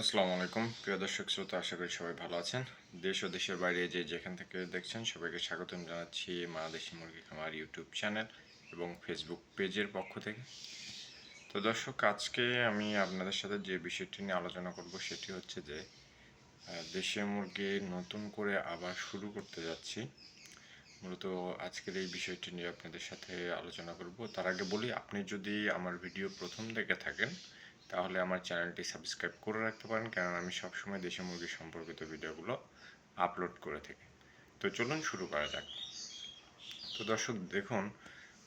আসসালামু আলাইকুম। প্রিয় দর্শক, শ্রোতা, আশা করি সবাই ভালো আছেন। দেশ ও দেশের বাইরে যে যেখান থেকে দেখছেন, সবাইকে স্বাগতম জানাচ্ছি মা দেশি মুরগি খামার ইউটিউব চ্যানেল এবং ফেসবুক পেজের পক্ষ থেকে। তো দর্শক, আজকে আমি আপনাদের সাথে যে বিষয়টি নিয়ে আলোচনা করব, সেটি হচ্ছে যে দেশীয় মুরগি নতুন করে আবার শুরু করতে যাচ্ছি। মূলত আজকের এই বিষয়টি নিয়ে আপনাদের সাথে আলোচনা করব। তার আগে বলি, আপনি যদি আমার ভিডিও প্রথম দেখে থাকেন তাহলে আমার চ্যানেলটি সাবস্ক্রাইব করে রাখতে পারেন কারণ আমি সবসময় দেশি মুরগি সম্পর্কিত ভিডিওগুলো আপলোড করে থাকি। তো চলুন শুরু করা যাক। তো দর্শক, দেখুন,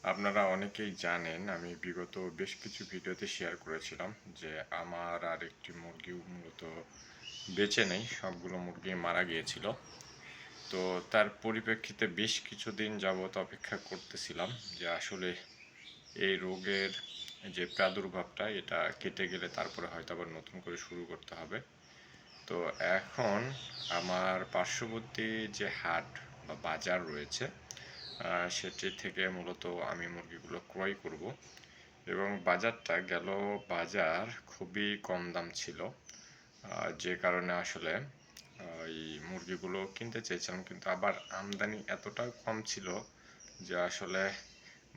আপনারা অনেকেই জানেন, আমি বিগত বেশ কিছু ভিডিওতে শেয়ার করেছিলাম যে আমার আর একটি মুরগি মূলত বেঁচে নেই, সবগুলো মুরগি মারা গিয়েছিল। তো তার পরিপ্রেক্ষিতে বেশ কিছুদিন যাবত অপেক্ষা করতেছিলাম যে আসলে এই রোগের যে প্রাদুর্ভাবটা, এটা কেটে গেলে তারপরে হয়তো আবার নতুন করে শুরু করতে হবে। তো এখন আমার পার্শ্ববর্তী যে হাট বা বাজার রয়েছে সেটি থেকে মূলত আমি মুরগিগুলো ক্রয় করব। এবং বাজারটা গেল বাজার খুবই কম দাম ছিল। যে কারণে আসলে এই মুরগিগুলো কিনতে চেয়েছিলাম, কিন্তু আবার আমদানি এতটা কম ছিল যে আসলে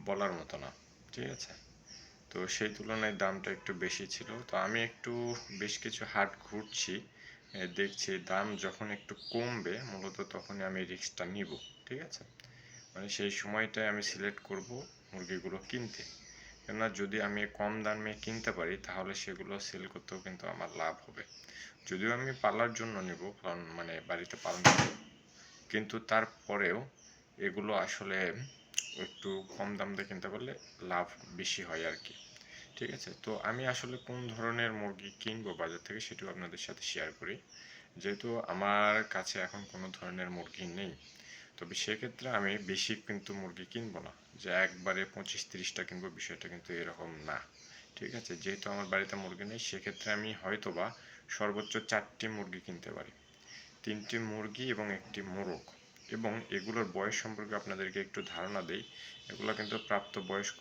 বলার মতো না। ঠিক আছে? তো সেই তুলনায় দামটা একটু বেশি ছিল। তো আমি একটু বেশ কিছু হাট ঘুরছি দেখছি দাম যখন একটু কমবে, মূলত তখনই আমি রিস্কটা নিব, ঠিক আছে? মানে সেই সময়টায় আমি সিলেক্ট করব মুরগিগুলো কিনতে। কেননা যদি আমি কম দামে কিনতে পারি, তাহলে সেগুলো সেল করতেও কিন্তু আমার লাভ হবে। যদিও আমি পালার জন্য নেব, কারণ মানে বাড়িতে পালন করব। কিন্তু তারপরেও এগুলো আসলে একটু কম দাম দিয়ে কিনতে পারলে লাভ বেশি হয় আর কি। ঠিক আছে? তো আমি আসলে কোন ধরনের মুরগি কিনবো বাজার থেকে সেটাও আপনাদের সাথে শেয়ার করি। যেহেতু আমার কাছে এখন কোনো ধরনের মুরগি নেই, তবে সেক্ষেত্রে আমি বেশি কিন্তু মুরগি কিনবো না। যে একবারে পঁচিশ তিরিশটা কিনবো বিষয়টা কিন্তু এরকম না। ঠিক আছে? যেহেতু আমার বাড়িতে মুরগি নেই, সেক্ষেত্রে আমি হয়তো বা সর্বোচ্চ চারটি মুরগি কিনতে পারি। তিনটি মুরগি এবং একটি মোরগ। এবং এগুলোর বয়স সম্পর্কে আপনাদেরকে একটু ধারণা দেই, এগুলো কিন্তু প্রাপ্তবয়স্ক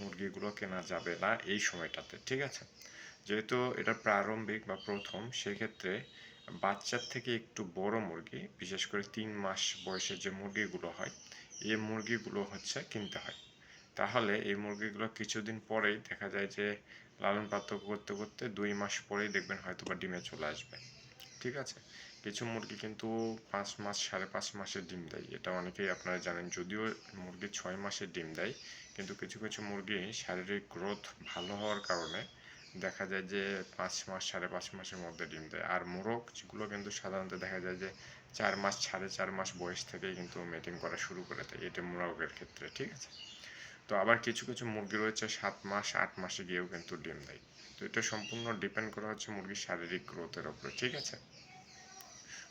মুরগিগুলো কেনা যাবে না এই সময়টাতে, ঠিক আছে? যেহেতু এটা প্রারম্ভিক বা প্রথম, সেক্ষেত্রে বাচ্চার থেকে একটু বড় মুরগি, বিশেষ করে তিন মাস বয়সের যে মুরগিগুলো হয় এই মুরগিগুলো হচ্ছে কিনতে হয়। তাহলে এই মুরগিগুলো কিছুদিন পরেই দেখা যায় যে লালন পাত্র করতে করতে দুই মাস পরেই দেখবেন হয়তো বা ডিমে চলে আসবে। ঠিক আছে? কিছু মুরগি কিন্তু পাঁচ মাস, সাড়ে পাঁচ মাসের ডিম দেয়। এটা অনেকেই আপনারা জানেন, যদিও মুরগি ছয় মাসের ডিম দেয়, কিন্তু কিছু কিছু মুরগি শারীরিক গ্রোথ ভালো হওয়ার কারণে দেখা যায় যে পাঁচ মাস, সাড়ে পাঁচ মাসের মধ্যে ডিম দেয়। আর মোরগ, যেগুলো কিন্তু সাধারণত দেখা যায় যে চার মাস, সাড়ে চার মাস বয়স থেকেই কিন্তু মেটিং করা শুরু করে দেয়, এটা মোরগের ক্ষেত্রে, ঠিক আছে? তো আবার কিছু কিছু মুরগি রয়েছে, সাত মাস, আট মাসে গিয়েও কিন্তু ডিম দেয়। তো এটা সম্পূর্ণ ডিপেন্ড করা হচ্ছে মুরগির শারীরিক গ্রোথের ওপরে ঠিক আছে?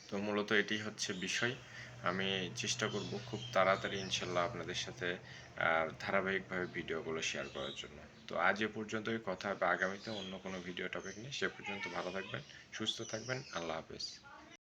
তো মূলত এটি হচ্ছে বিষয়। আমি চেষ্টা করব খুব তাড়াতাড়ি ইনশাল্লাহ আপনাদের সাথে ধারাবাহিকভাবে ভিডিওগুলো শেয়ার করার জন্য। তো আজ এ পর্যন্তই, কথা হবে আগামীতে অন্য কোনো ভিডিও টপিক নিয়ে। সে পর্যন্ত ভালো থাকবেন, সুস্থ থাকবেন, আল্লাহ হাফেজ।